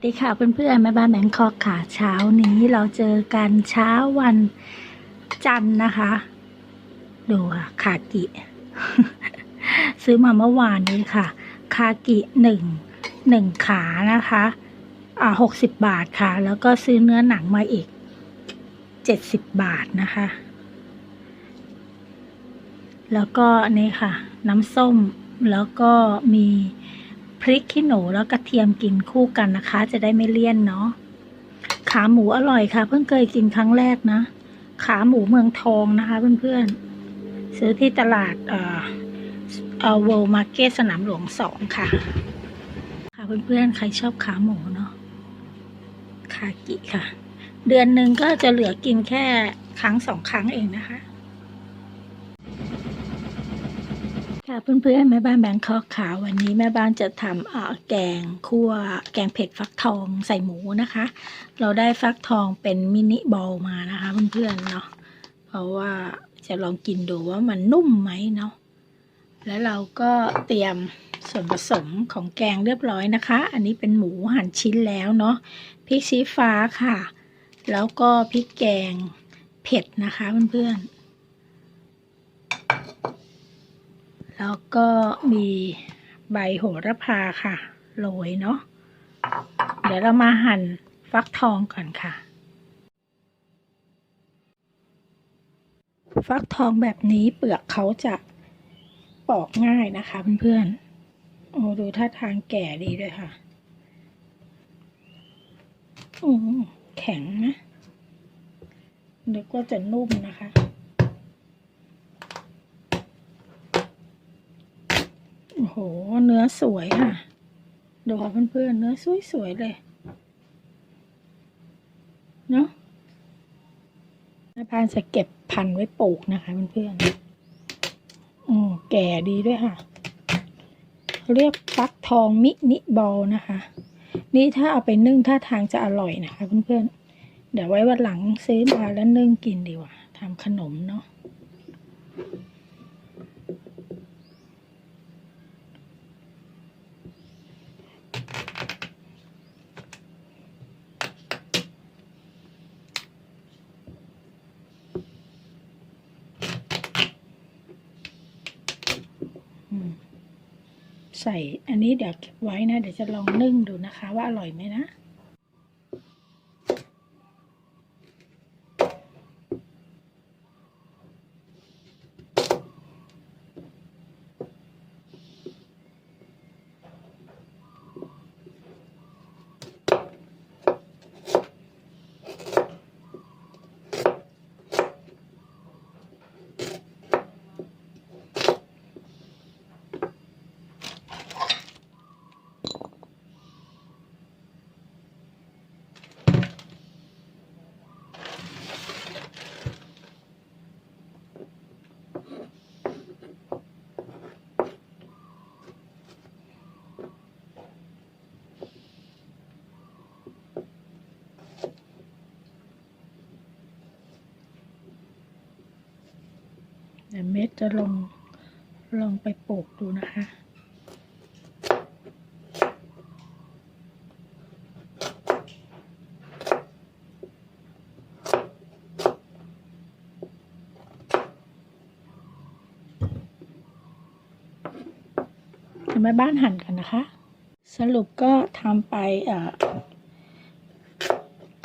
สวัสดีค่ะเพื่อนๆแม่บ้านแบงคอกค่ะ เช้านี้เราเจอกันเช้าวันจันทร์นะคะ ดูค่ะคากิ ซื้อมาเมื่อวานนี้ค่ะ คากิหนึ่งหนึ่งขานะคะอ่าหกสิบบาทค่ะ แล้วก็ซื้อเนื้อหนังมาอีกเจ็ดสิบบาทนะคะ แล้วก็นี่ค่ะ น้ำส้มแล้วก็มี พริกขี้หนูแล้วกระเทียมกินคู่กันนะคะ จะได้ไม่เลี่ยนเนาะขาหมูอร่อยค่ะ เพิ่งเคยกินครั้งแรกนะ ขาหมูเมืองทองนะคะ เพื่อนๆ ซื้อที่ตลาดเอ่อเอ่อ World Market สนามหลวงสองค่ะ ค่ะเพื่อนๆ ใครชอบขาหมูเนาะคากิค่ะ เดือนหนึ่งก็จะเหลือกินแค่ครั้งสองครั้งเองนะคะ ค่ะเพื่อนๆแม่บ้านแบงคอกค่ะวันนี้แม่บ้านจะทำแกงคั่วแกงเผ็ดฟักทองใส่หมูนะคะ เราได้ฟักทองเป็นมินิบอลมานะคะเพื่อนๆเนาะเพราะว่าจะลองกินดูว่ามันนุ่มไหมเนาะแล้วเราก็เตรียมส่วนผสมของแกงเรียบร้อยนะคะ อันนี้เป็นหมูหั่นชิ้นแล้วเนาะพริกชี้ฟ้าค่ะ แล้วก็พริกแกงเผ็ดนะคะเพื่อนๆ แล้วก็มีใบโหระพาค่ะ โรยเนาะ เดี๋ยวเรามาหั่นฟักทองก่อนค่ะ ฟักทองแบบนี้เปลือกเขาจะปอกง่ายนะคะเพื่อนๆ โอ้ดูท่าทางแก่ดีด้วยค่ะอืมแข็งนะนึกว่าจะนุ่มนะคะ โอ้โห เนื้อสวยค่ะ ดูค่ะเพื่อนๆ เนื้อสวยๆเลย เนาะแม่พานจะเก็บพันไว้ปลูกนะคะเพื่อนๆโอ้แก่ดีด้วยค่ะ เรียกฟักทองมินิบอลนะคะ นี่ถ้าเอาไปนึ่งท่าทางจะอร่อยนะคะเพื่อนๆ เดี๋ยวไว้วันหลังซื้อมาแล้วนึ่งกินดีกว่าทำขนมเนาะ อืม ใส่อันนี้เดี๋ยวเก็บไว้นะ เดี๋ยวจะลองนึ่งดูนะคะ ว่าอร่อยไหมนะ ดี๋ยวเม็ดจะลองลองไปปลูกดูนะคะทำไมบ้านหั่นกันนะคะ สรุปก็ทำไป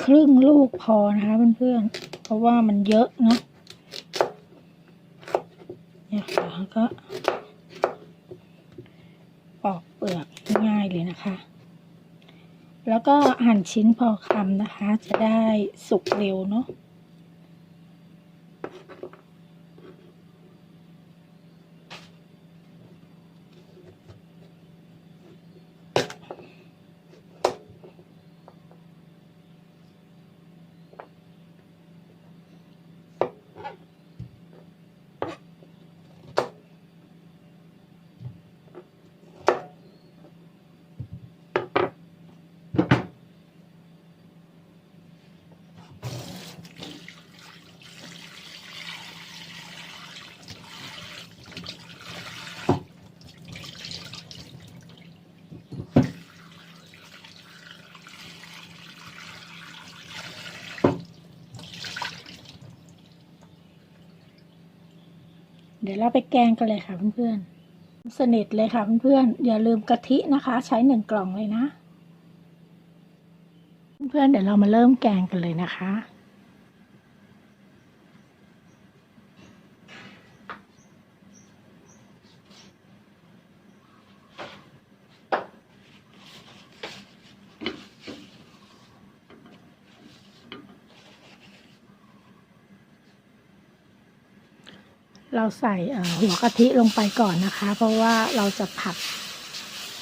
ครึ่งลูกพอนะคะเพื่อนๆเพราะว่ามันเยอะเนาะ เนี่ยค่ะแล้วก็ปอกเปลือกง่ายเลยนะคะ แล้วก็หั่นชิ้นพอคำนะคะ จะได้สุกเร็วเนาะ เดี๋ยวเราไปแกงกันเลยค่ะเพื่อนๆสนิทเลยค่ะเพื่อนๆอย่าลืมกะทินะคะ ใช้หนึ่งกล่องเลยนะ เพื่อนๆเดี๋ยวเรามาเริ่มแกงกันเลยนะคะ เราใส่หัวกะทิลงไปก่อนนะคะ เพราะว่าเราจะผัด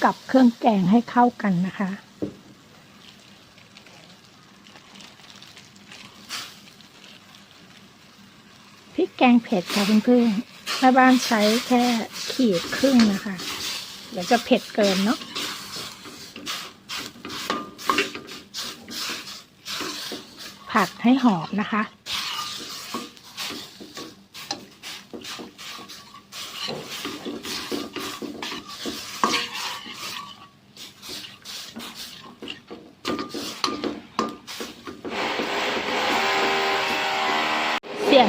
กับเครื่องแกงให้เข้ากันนะคะ พริกแกงเผ็ดค่ะเพื่อนๆแม่บ้านใช้แค่ขีดครึ่งนะคะ เดี๋ยวจะเผ็ดเกินเนาะผัดให้หอมนะคะ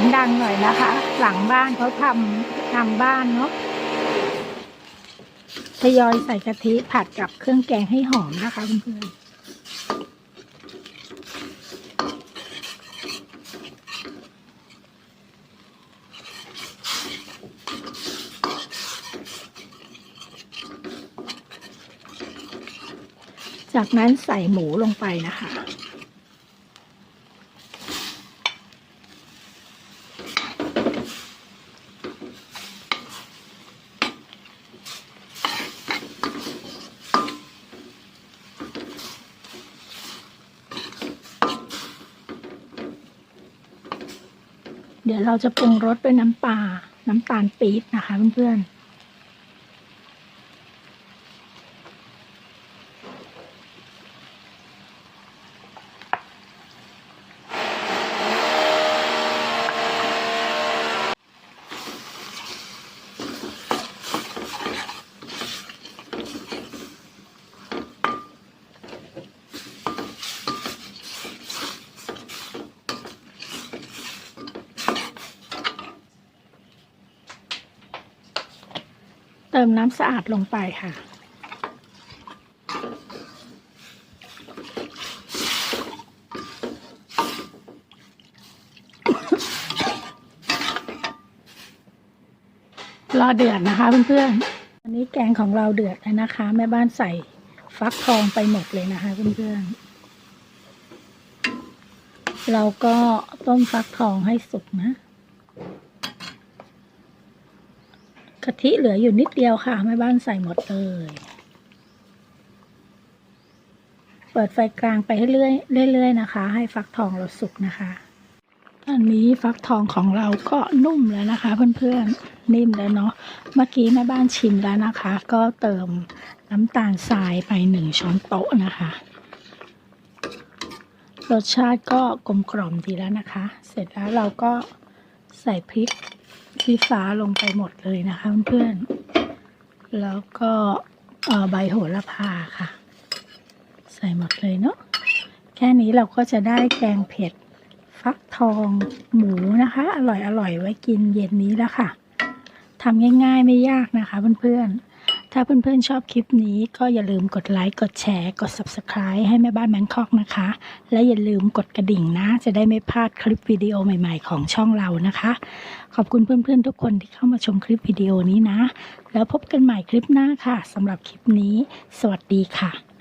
งดังหน่อยนะคะ หลังบ้านเขาทำทำบ้านเนาะทยอยใส่กะทิผัดกับเครื่องแกงให้หอมนะคะเพื่อนจากนั้นใส่หมูลงไปนะคะ เดี๋ยวเราจะปรุงรสด้วยน้ำปลา น้ำตาลปี๊บนะคะเพื่อนๆ เติมน้ำสะอาดลงไปค่ะ รอเดือดนะคะเพื่อนๆอันนี้แกงของเราเดือดแล้วนะคะ แม่บ้านใส่ฟักทองไปหมดเลยนะคะเพื่อนๆ เราก็ต้มฟักทองให้สุกนะ กะทิเหลืออยู่นิดเดียวค่ะแม่บ้านใส่หมดเลย เปิดไฟกลางไปให้เรื่อยเรื่อยๆนะคะ ให้ฟักทองเราสุกนะคะอันนี้ฟักทองของเราก็นุ่มแล้วนะคะ เพื่อนๆนิ่มแล้วเนาะเมื่อกี้แม่บ้านชิมแล้วนะคะ ก็เติมน้ำตาลทรายไปหนึ่งช้อนโต๊ะนะคะรสชาติก็กลมกล่อมดีแล้วนะคะ เสร็จแล้วเราก็ใส่พริก ชี้ฟ้าลงไปหมดเลยนะคะเพื่อนๆ แล้วก็ใบโหระพาค่ะ ใส่หมดเลยเนาะ แค่นี้เราก็จะได้แกงเผ็ดฟักทองหมูนะคะ อร่อยอร่อยไว้กินเย็นนี้แล้วค่ะทำง่ายๆไม่ยากนะคะเพื่อนๆ ถ้าเพื่อนๆชอบคลิปนี้ก็อย่าลืมกดไลค์กดแชร์ กด Subscribe ให้แม่บ้านแมงคอกนะคะ และอย่าลืมกดกระดิ่งนะ จะได้ไม่พลาดคลิปวิดีโอใหม่ๆของช่องเรานะคะ ขอบคุณเพื่อนๆทุกคนที่เข้ามาชมคลิปวิดีโอนี้นะ แล้วพบกันใหม่คลิปหน้าค่ะสำหรับคลิปนี้ สวัสดีค่ะ